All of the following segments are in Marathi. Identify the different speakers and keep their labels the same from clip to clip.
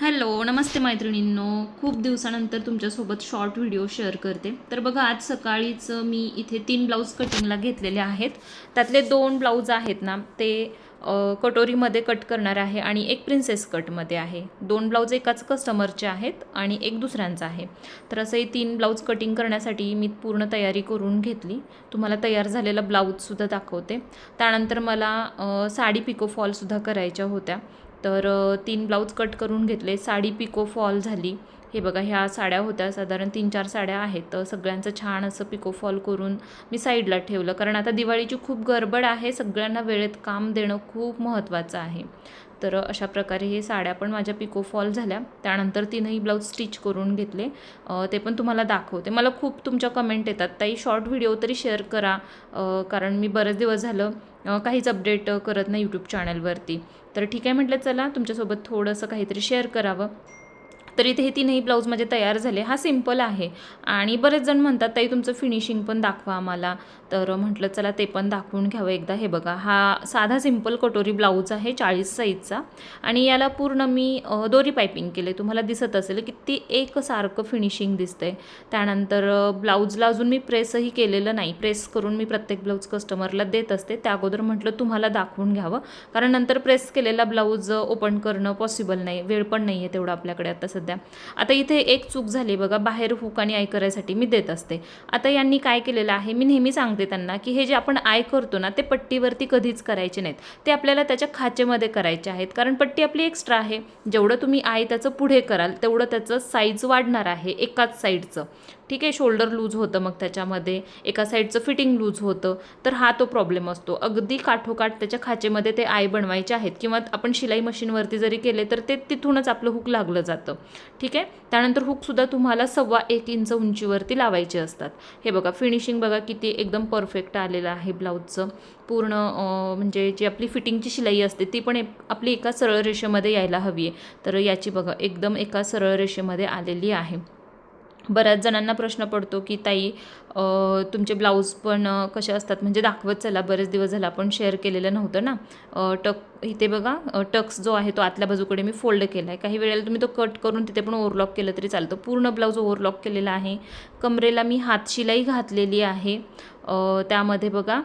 Speaker 1: हॅलो नमस्ते मैत्रिणींनो. खूप दिवसानंतर तुमच्यासोबत शॉर्ट व्हिडिओ शेअर करते. तर बघा आज सकाळीच मी इथे तीन ब्लाऊज कटिंगला घेतलेले आहेत. त्यातले दोन ब्लाऊज आहेत ना ते कटोरीमध्ये कट करणार आहे आणि एक प्रिन्सेस कटमध्ये आहे. दोन ब्लाऊज एकाच कस्टमरचे आहेत आणि एक दुसऱ्यांचा आहे. तर असं हे तीन ब्लाऊज कटिंग करण्यासाठी मी पूर्ण तयारी करून घेतली. तुम्हाला तयार झालेला ब्लाऊजसुद्धा दाखवते. त्यानंतर मला साडी पिको फॉलसुद्धा करायच्या होत्या. तर तीन ब्लाऊज कट करून घेतले. साडी पिको फॉल झाली. हे बघा ह्या साड्या होत्या. साधारण तीन चार साड्या आहेत. तर सगळ्यांचं छान असं पिको फॉल करून मी साईडला ठेवलं. कारण आता दिवाळीची खूप गडबड आहे. सगळ्यांना वेळेत काम देणं खूप महत्त्वाचं आहे. तर अशा प्रकारे हे साड्या पण माझ्या पिको फॉल झाल्या. त्यानंतर तिनंही ब्लाऊज स्टिच करून घेतले. ते पण तुम्हाला दाखवते. मला खूप तुमच्या कमेंट येतात. ताई शॉर्ट व्हिडिओ तरी शेअर करा. कारण मी बरेच दिवस झालं काहीच अपडेट करत नाही यूट्यूब चॅनलवरती तर ठीक आहे म्हटलं चला तुमच्यासोबत थोडंसं काहीतरी शेअर करावं. तर इथे हे तीनही ब्लाऊज माझे तयार झाले. हा सिंपल आहे. आणि बरेच जण म्हणतात ताई तुमचं फिनिशिंग पण दाखवा आम्हाला. तर म्हटलं चला ते पण दाखवून घ्यावं एकदा. हे बघा हा साधा सिंपल कटोरी ब्लाऊज आहे चाळीस साईजचा आणि याला पूर्ण मी दोरी पायपिंग केले तुम्हाला दिसत असेल किती एकसारखं फिनिशिंग दिसतंय. त्यानंतर ब्लाऊजला अजून मी प्रेसही केलेलं नाही. प्रेस करून मी प्रत्येक ब्लाऊज कस्टमरला देत असते. त्या अगोदर म्हटलं तुम्हाला दाखवून घ्यावं. कारण नंतर प्रेस केलेला ब्लाऊज ओपन करणं पॉसिबल नाही. वेळ पण नाही आहे तेवढं आपल्याकडे आता सध्या. आता इथे एक चूक झाली बघा बाहेर हुक आणि आय करायसाठी मी देत असते. आता यांनी काय केलेलं आहे? मी नेहमी सांगते त्यांना की हे जे आपण आय करतो ना ते पट्टीवरती कधीच करायचे नाहीत. ते आपल्याला त्याच्या खाचेमध्ये करायचे आहेत. कारण पट्टी आपली एक्स्ट्रा आहे. जेवढं तुम्ही आय त्याचं पुढे कराल तेवढं त्याचं साईज वाढणार आहे एकाच साईडचं ठीक आहे शोल्डर लूज होतं मग त्याच्यामध्ये एका साईडचं फिटिंग लूज होतं तर हा तो प्रॉब्लेम असतो. अगदी काठोकाठ त्याच्या खाचेमध्ये ते आय बनवायचे आहेत किंवा आपण शिलाई मशीनवरती जरी केले तर ते तिथूनच आपलं हुक लागलं जातं. ठीक आहे? त्यानंतर हुकसुद्धा तुम्हाला सव्वा एक इंच उंचीवरती लावायचे असतात. हे बघा फिनिशिंग बघा किती एकदम परफेक्ट आलेलं आहे ब्लाऊजचं पूर्ण म्हणजे जी आपली फिटिंगची शिलाई असते ती पण एक- आपली एका सरळ रेषेमध्ये यायला हवी आहे. तर याची बघा एकदम एका सरळ रेषेमध्ये आलेली आहे. बऱ्याच जणांना प्रश्न पडतो की ताई तुमचे ब्लाऊज पण कसे असतात? म्हणजे दाखवत चला बरेच दिवस झाला आपण शेअर केलेलं नव्हतं ना. टक इथे बघा टक्स जो आहे तो आतल्या बाजूकडे मी फोल्ड केला आहे काही वेळेला तुम्ही तो कट करून तिथे पण ओव्हरलॉक केलं तरी चालतं. पूर्ण ब्लाऊज ओव्हरलॉक केलेला आहे. कमरेला मी हातशिलाई घातलेली आहे. त्यामध्ये बघा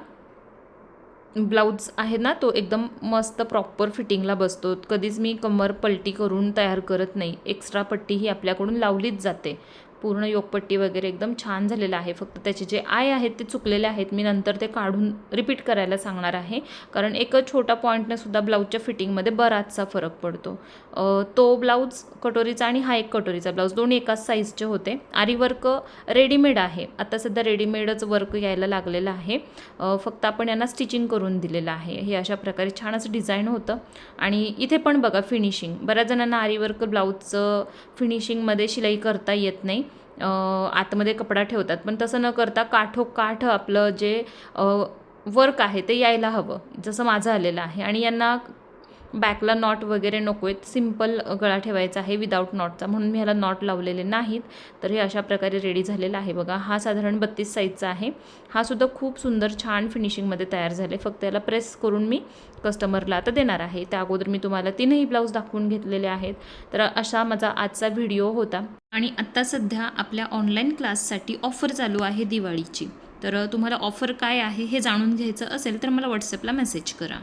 Speaker 1: ब्लाऊज आहे ना तो एकदम मस्त प्रॉपर फिटिंगला बसतो. कधीच मी कंबर पलटी करून तयार करत नाही. एक्स्ट्रा पट्टी ही आपल्याकडून लावलीच जाते. पूर्ण योगपट्टी वगैरे एकदम छान झालेलं आहे. फक्त त्याचे जे आय आहेत ते चुकलेले आहेत. मी नंतर ते काढून रिपीट करायला सांगणार आहे. कारण एक छोटा पॉईंटने सुद्धा ब्लाऊजच्या फिटिंगमध्ये बराचसा फरक पडतो. तो ब्लाऊज कटोरीचा आणि हा एक कटोरीचा ब्लाऊज दोन्ही एकाच साईजचे होते. आरी वर्क रेडीमेड आहे. आता सध्या रेडीमेडच वर्क यायला लागलेलं आहे. फक्त आपण यांना स्टिचिंग करून दिलेलं आहे. हे अशा प्रकारे छान असं डिझाईन होतं. आणि इथे पण बघा फिनिशिंग बऱ्याच जणांना आरी वर्क ब्लाऊजचं फिनिशिंगमध्ये शिलाई करता येत नाही. आतमध्ये कपडा ठेवतात. पण तसं न करता काठोकाठ आपलं जे वर्क आहे ते यायला हवं. जसं माझं आलेलं आहे. आणि यांना बॅकला नॉट वगैरे नको आहेत सिंपल गळा ठेवायचा आहे विदाऊट नॉटचा म्हणून मी ह्याला नॉट लावलेले नाहीत. तर हे अशा प्रकारे रेडी झालेला आहे बघा. हा साधारण बत्तीस साईजचा आहे. हा सुद्धा खूप सुंदर छान फिनिशिंगमध्ये तयार झाले. फक्त याला प्रेस करून मी कस्टमरला आता देणार आहे. त्या अगोदर मी तुम्हाला तीनही ब्लाऊज दाखवून घेतलेले आहेत. तर अशा माझा आजचा व्हिडिओ होता. आणि आत्ता सध्या आपल्या ऑनलाईन क्लाससाठी ऑफर चालू आहे दिवाळीची. तर तुम्हाला ऑफर काय आहे हे जाणून घ्यायचं असेल तर मला व्हॉट्सअपला मेसेज करा.